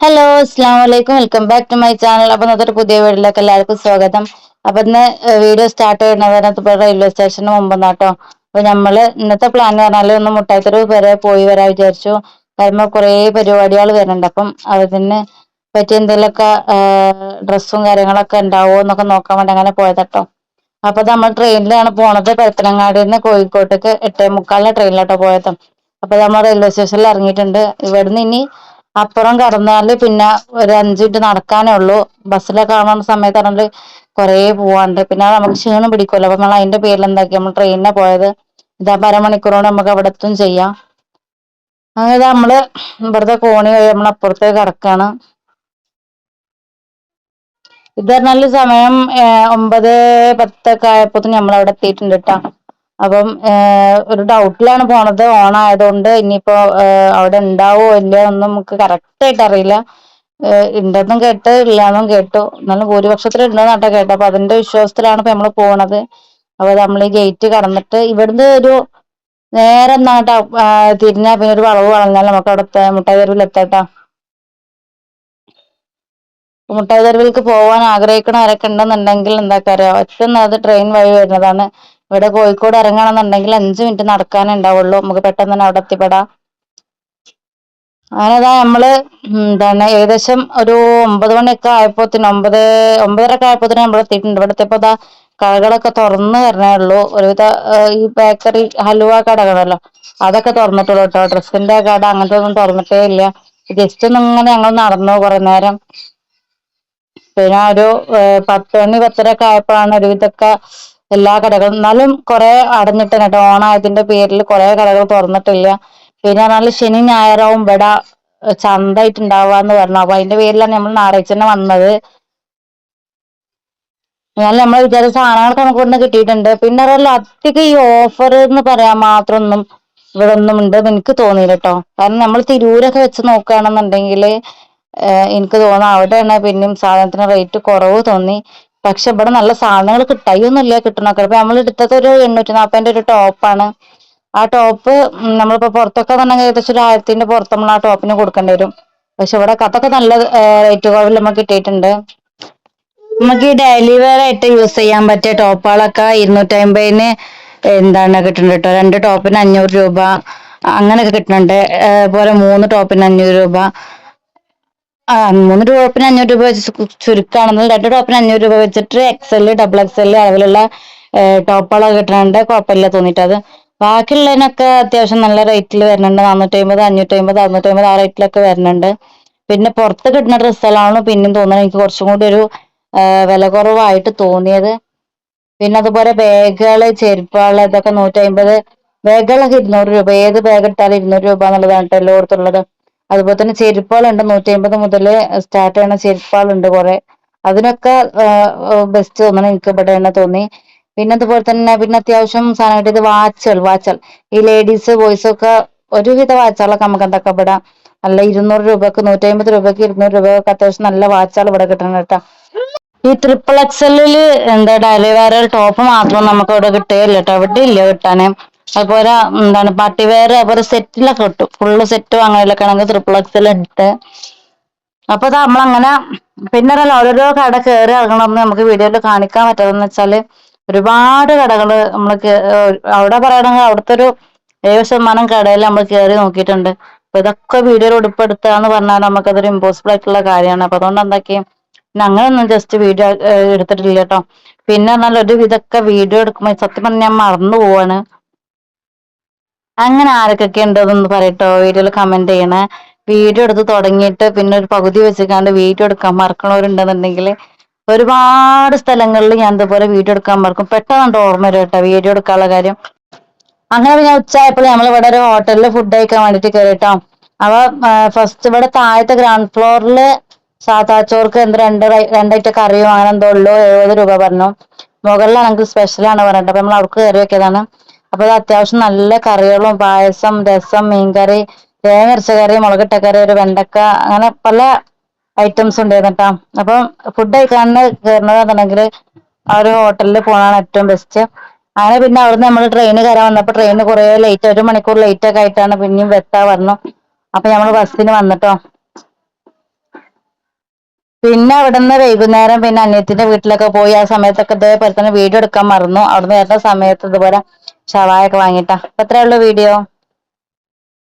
Hello അസ്സാം വലൈക്കും welcome back to my channel അപ്പൊ ഇന്നത്തെ പുതിയ വീഡിയോയിലേക്ക് എല്ലാവർക്കും സ്വാഗതം. അപ്പൊ ഇന്ന് വീഡിയോ സ്റ്റാർട്ട് ചെയ്യുന്നത് റെയിൽവേ സ്റ്റേഷന് മുമ്പ്ന്നാട്ടോ അപ്പൊ നമ്മൾ ഇന്നത്തെ പ്ലാൻ എന്ന് പറഞ്ഞാൽ ഒന്ന് മുട്ടായിത്തെരുവ് വരെ പോയി വരാ വിചാരിച്ചു. കാരണം കുറേ പരിപാടികൾ വരുന്നുണ്ട്. അപ്പം അതിന് പറ്റി എന്തെങ്കിലുമൊക്കെ ഡ്രസ്സും കാര്യങ്ങളൊക്കെ ഉണ്ടാവോ എന്നൊക്കെ നോക്കാൻ വേണ്ടി അങ്ങനെ പോയതട്ടോ അപ്പൊ നമ്മൾ ട്രെയിനിലാണ് പോണത് പരപ്പനങ്ങാടിയിൽ നിന്ന് കോഴിക്കോട്ടേക്ക് എട്ടേ മുക്കാലിന് ട്രെയിനിലോട്ടോ പോയത്. അപ്പൊ നമ്മൾ റെയിൽവേ സ്റ്റേഷനിൽ ഇറങ്ങിയിട്ടുണ്ട്. ഇവിടുന്ന് ഇനി അപ്പുറം കടന്നാൽ പിന്നെ ഒരു അഞ്ചു മിനിറ്റ് നടക്കാനേ ഉള്ളൂ. ബസ്സിലൊക്കെ കാണുന്ന സമയത്താണെങ്കിൽ കുറേ പോവാണ്ട്. പിന്നെ നമുക്ക് ക്ഷീണം പിടിക്കുമല്ലോ അപ്പൊ നമ്മൾ അതിന്റെ പേരിൽ എന്താക്കി? നമ്മൾ ട്രെയിനിനെ പോയത്. ഇതാ അരമണിക്കൂർ കൊണ്ട് നമുക്ക് അവിടെ എത്തും ചെയ്യാം. അങ്ങനെ നമ്മൾ ഇവിടുത്തെ കോണി വഴി നമ്മൾ അപ്പുറത്തേക്ക് കിടക്കാണ്. ഇത് പറഞ്ഞാൽ സമയം ഒമ്പത് പത്തൊക്കെ ആയപ്പോ നമ്മൾ അവിടെ എത്തിയിട്ടുണ്ട് കേട്ടോ അപ്പം ഒരു ഡൗട്ടിലാണ് പോണത്. ഓൺ ആയതുകൊണ്ട് ഇനിയിപ്പോ അവിടെ ഉണ്ടാവോ ഇല്ലയോ ഒന്നും നമുക്ക് കറക്റ്റ് ആയിട്ട് അറിയില്ല. ഉണ്ടെന്നും കേട്ട് ഇല്ലാന്നും കേട്ടു. എന്നാലും ഭൂരിപക്ഷത്തിൽ ഉണ്ടെന്നാട്ടോ കേട്ടോ അപ്പൊ അതിന്റെ വിശ്വാസത്തിലാണ് ഇപ്പൊ നമ്മൾ പോണത്. അപ്പൊ നമ്മൾ ഈ ഗേറ്റ് കടന്നിട്ട് ഇവിടുന്ന് ഒരു നേരെ എന്നാട്ടാ തിരിഞ്ഞാ പിന്നെ ഒരു വളവ് വളഞ്ഞാൽ നമുക്ക് അവിടെ മുട്ടായി തെരുവിൽ എത്താട്ടാ. മുട്ടായി തെരുവിലേക്ക് പോകാൻ ആഗ്രഹിക്കണവരൊക്കെ ഉണ്ടെന്നുണ്ടെങ്കിൽ എന്താ പറയാ ഒറ്റ ട്രെയിൻ വഴി വരുന്നതാണ് ഇവിടെ കോഴിക്കോട് ഇറങ്ങണമെന്നുണ്ടെങ്കിൽ അഞ്ച് മിനിറ്റ് നടക്കാനേ ഉണ്ടാവുള്ളൂ. നമുക്ക് പെട്ടെന്ന് തന്നെ അവിടെ എത്തിപ്പെടാം. അങ്ങനെതാ നമ്മൾ എന്താണ് ഏകദേശം ഒരു ഒമ്പത് മണിയൊക്കെ ആയപ്പോത്തിന് ഒമ്പത് ഒമ്പതരക്കെ ആയപ്പോത്തിന് നമ്മൾ എത്തിയിട്ടുണ്ട്. ഇവിടുത്തെ ഇപ്പൊ ഇതാ കടകളൊക്കെ തുറന്നു വരണേ ഉള്ളൂ. ഒരുവിധ ഈ ബേക്കറി ഹലുവ കടകളല്ലോ അതൊക്കെ തുറന്നിട്ടുള്ളൂ കേട്ടോ. ഡ്രസ്സിന്റെ കട അങ്ങനത്തെ ഒന്നും തുറന്നിട്ടേ ഇല്ല. ജസ്റ്റ് ഒന്ന് ഇങ്ങനെ ഞങ്ങൾ നടന്നു കുറെ നേരം. പിന്നെ ഒരു പത്ത് മണി പത്തരൊക്കെ ആയപ്പോഴാണ് ഒരുവിധൊക്കെ എല്ലാ കടകളും. എന്നാലും കുറെ അടഞ്ഞിട്ടാണ് കേട്ടോ. ഓണായതിന്റെ പേരിൽ കുറെ കടകൾ തുറന്നിട്ടില്ല. പിന്നെ പറഞ്ഞാൽ ശനി ഞായറാവും ഇവിടെ ചന്തായിട്ടുണ്ടാവാന്ന് പറഞ്ഞു. അപ്പൊ അതിന്റെ പേരിലാണ് നമ്മൾ ഞായറാഴ്ച തന്നെ വന്നത്. എന്നാലും നമ്മൾ വിചാരിച്ച സാധനങ്ങളൊക്കെ നമുക്ക് ഇവിടുന്ന് കിട്ടിയിട്ടുണ്ട്. പിന്നെ അതല്ല അധികം ഈ ഓഫർ എന്ന് പറയാൻ മാത്രം ഒന്നും ഇവിടെ ഒന്നും ഉണ്ടെന്ന് എനിക്ക് തോന്നിയില്ല കേട്ടോ. കാരണം നമ്മൾ തിരൂരൊക്കെ വെച്ച് നോക്കുകയാണെന്നുണ്ടെങ്കിൽ എനിക്ക് തോന്നുന്നു അവിടെയാണ് പിന്നെയും സാധനത്തിന് റേറ്റ് കുറവ് തോന്നി. പക്ഷെ ഇവിടെ നല്ല സാധനങ്ങൾ കിട്ടായൊന്നുമില്ല കിട്ടണൊക്കെ അപ്പൊ നമ്മൾ എടുത്തത് ഒരു എണ്ണൂറ്റി നാൽപ്പതിന്റെ ഒരു ടോപ്പാണ് ആ ടോപ്പ് നമ്മളിപ്പോ പുറത്തൊക്കെ തന്നെ ഏകദേശം ഒരു ആയിരത്തിന്റെ പുറത്ത് നമ്മൾ ആ ടോപ്പിന് കൊടുക്കേണ്ടി വരും. പക്ഷെ ഇവിടെ അതൊക്കെ നല്ല റേറ്റ് കുറവിൽ നമുക്ക് കിട്ടിയിട്ടുണ്ട്. നമുക്ക് ഈ ഡെയിലി വെയർ ആയിട്ട് യൂസ് ചെയ്യാൻ പറ്റിയ ടോപ്പുകളൊക്കെ ഇരുന്നൂറ്റി അമ്പതിന് എന്താണ് കിട്ടുന്നുണ്ട് കേട്ടോ? രണ്ട് ടോപ്പിന് അഞ്ഞൂറ് രൂപ അങ്ങനെയൊക്കെ കിട്ടുന്നുണ്ട്. അതുപോലെ മൂന്ന് ടോപ്പിന് അഞ്ഞൂറ് രൂപ. ആ മൂന്ന് ടോപ്പിന് അഞ്ഞൂറ് രൂപ വെച്ച് ചുരുക്കാണെന്ന് രണ്ട് ടോപ്പിന് അഞ്ഞൂറ് രൂപ വെച്ചിട്ട് എക്സൽ ഡബിൾ എക്സൽ അളവിലുള്ള ടോപ്പുകളൊക്കെ കിട്ടുന്നുണ്ട് കുഴപ്പമില്ല തോന്നിയിട്ട് അത്. ബാക്കിയുള്ളതിനൊക്കെ അത്യാവശ്യം നല്ല റേറ്റിൽ വരുന്നുണ്ട്. നാനൂറ്റി അമ്പത് അഞ്ഞൂറ്റി അമ്പത് അറുന്നൂറ്റി അമ്പത് ആ റേറ്റിലൊക്കെ വരുന്നുണ്ട്. പിന്നെ പുറത്ത് കിട്ടുന്ന ഡ്രസ്സുകളാണ് പിന്നെയും തോന്നുന്നത്. എനിക്ക് കുറച്ചും കൂടി ഒരു വില കുറവായിട്ട് തോന്നിയത്. പിന്നെ അതുപോലെ ബാഗുകൾ ചെരുപ്പുകൾ ഇതൊക്കെ നൂറ്റി അമ്പത് ബാഗുകളൊക്കെ ഇരുന്നൂറ് രൂപ. ഏത് ബാഗ് എടുത്താലും ഇരുന്നൂറ് രൂപ എന്നുള്ളതാണ് കേട്ടോ എല്ലായിടത്തുള്ളത് അതുപോലെ തന്നെ ചെരുപ്പുകളുണ്ട്. നൂറ്റി അമ്പത് മുതൽ സ്റ്റാർട്ട് ചെയ്യുന്ന ചെരുപ്പുകളുണ്ട് കുറെ. അതിനൊക്കെ ബെസ്റ്റ് തോന്നണം എനിക്ക് ഇവിടെ തന്നെ തോന്നി. പിന്നെ അതുപോലെ തന്നെ പിന്നെ അത്യാവശ്യം സാധനമായിട്ട് ഇത് വാച്ചുകൾ വാച്ചുകൾ ഈ ലേഡീസ് ബോയ്സ് ഒക്കെ ഒരുവിധ വാച്ചുകളൊക്കെ നമുക്ക് എന്തൊക്കെ ഇവിടെ നല്ല ഇരുന്നൂറ് രൂപക്ക് നൂറ്റി അമ്പത് രൂപക്ക് ഇരുന്നൂറ് രൂപക്ക് അത്യാവശ്യം നല്ല വാച്ചുകൾ ഇവിടെ കിട്ടണം കേട്ടോ. ഈ ട്രിപ്പിൾ എക്സലിൽ എന്താ ഡയലി വേറെ ടോപ്പ് മാത്രം നമുക്ക് ഇവിടെ കിട്ടുകയില്ല കേട്ടോ. ഇവിടെ ഇല്ല കിട്ടാന്. അതുപോലെ എന്താണ് പാർട്ടി വെയർ അതുപോലെ സെറ്റിലൊക്കെ കിട്ടും ഫുള്ള് സെറ്റ് വാങ്ങാനൊക്കെ ആണെങ്കിൽ എടുത്ത് അപ്പൊ നമ്മളങ്ങനെ പിന്നെ ഓരോരോ കട കയറി ഇറങ്ങണമെന്ന് നമുക്ക് വീഡിയോയിൽ കാണിക്കാൻ പറ്റാതെന്ന് വെച്ചാൽ ഒരുപാട് കടകൾ നമ്മൾ അവിടെ പറയണെങ്കിൽ അവിടുത്തെ ഒരു ഏഴ് ശതമാനം കടയിൽ നമ്മൾ കയറി നോക്കിയിട്ടുണ്ട്. അപ്പൊ ഇതൊക്കെ വീഡിയോയിൽ ഉൾപ്പെടുത്തുക പറഞ്ഞാൽ നമുക്കതൊരു ഇമ്പോസിബിൾ ആയിട്ടുള്ള കാര്യമാണ്. അപ്പൊ അതുകൊണ്ട് എന്താക്കി? അങ്ങനെയൊന്നും ജസ്റ്റ് വീഡിയോ എടുത്തിട്ടില്ല കേട്ടോ. പിന്നെ എന്നാൽ ഒരു ഇതൊക്കെ വീഡിയോ എടുക്കുമ്പോൾ സത്യം പറഞ്ഞാൽ ഞാൻ മറന്നു പോവാണ്. അങ്ങനെ ആരൊക്കെ ഉണ്ടെന്ന് പറയട്ടോ? വീഡിയോയിൽ കമന്റ് ചെയ്യണേ. വീഡിയോ എടുത്ത് തുടങ്ങിയിട്ട് പിന്നെ ഒരു പകുതി വെച്ചിക്കാണ്ട് വീഡിയോ എടുക്കാൻ മറക്കണവരുണ്ടെന്നുണ്ടെങ്കിൽ ഒരുപാട് സ്ഥലങ്ങളിൽ ഞാൻ ഇതുപോലെ വീഡിയോ എടുക്കാൻ മറക്കും. പെട്ടെന്ന് ഓർമ്മ വരും കേട്ടോ വീഡിയോ എടുക്കാനുള്ള കാര്യം. അങ്ങനെ പിന്നെ ഉച്ചയായപ്പോൾ നമ്മൾ ഇവിടെ ഒരു ഹോട്ടലിൽ ഫുഡ് കഴിക്കാൻ വേണ്ടിട്ട് കയറിട്ടോ അവ ഫസ്റ്റ് ഇവിടെ താഴത്തെ ഗ്രൗണ്ട് ഫ്ലോറിൽ സാധാച്ചോർക്ക് എന്ത് രണ്ട് രണ്ടായിട്ട് കറിയും അങ്ങനെ എന്തോ ഉള്ളൂ എഴുപത് രൂപ പറഞ്ഞു. മുകളിലാണ് ഞങ്ങൾക്ക് സ്പെഷ്യലാണ് പറഞ്ഞിട്ട് അപ്പൊ നമ്മൾ അവർക്ക് കയറി വെക്കിയതാണ്. അപ്പൊ അത് അത്യാവശ്യം നല്ല കറികളും പായസം രസം മീൻകറി തേങ്ങ അരച്ച കറി മുളകിട്ട കറി ഒരു വെണ്ടക്ക അങ്ങനെ പല ഐറ്റംസ് ഉണ്ടായിരുന്നു അപ്പം ഫുഡ് കഴിക്കാണ്ട് കയറുന്നതാണെങ്കിൽ ആ ഒരു ഹോട്ടലിൽ പോകണതാണ് ഏറ്റവും ബെസ്റ്റ് അങ്ങനെ പിന്നെ അവിടുന്ന് നമ്മൾ ട്രെയിന് കയറാൻ വന്നപ്പോൾ ട്രെയിന് കുറെ ലേറ്റ് ഒരു മണിക്കൂർ ലേറ്റ് ഒക്കെ ആയിട്ടാണ് പിന്നെയും വെത്താ വന്നു. അപ്പൊ നമ്മൾ ബസ്സിന് വന്നിട്ടോ പിന്നെ അവിടുന്ന് വൈകുന്നേരം പിന്നെ അനിയത്തിന്റെ വീട്ടിലൊക്കെ പോയി ആ സമയത്തൊക്കെ ഇതേപോലെ തന്നെ വീഡിയോ എടുക്കാൻ മറന്നു. അവിടുന്ന് വരുന്ന സമയത്ത് ഇതുപോലെ ഷവായ ഒക്കെ വാങ്ങിട്ടാ അപ്പൊ ഉള്ളൂ വീഡിയോ.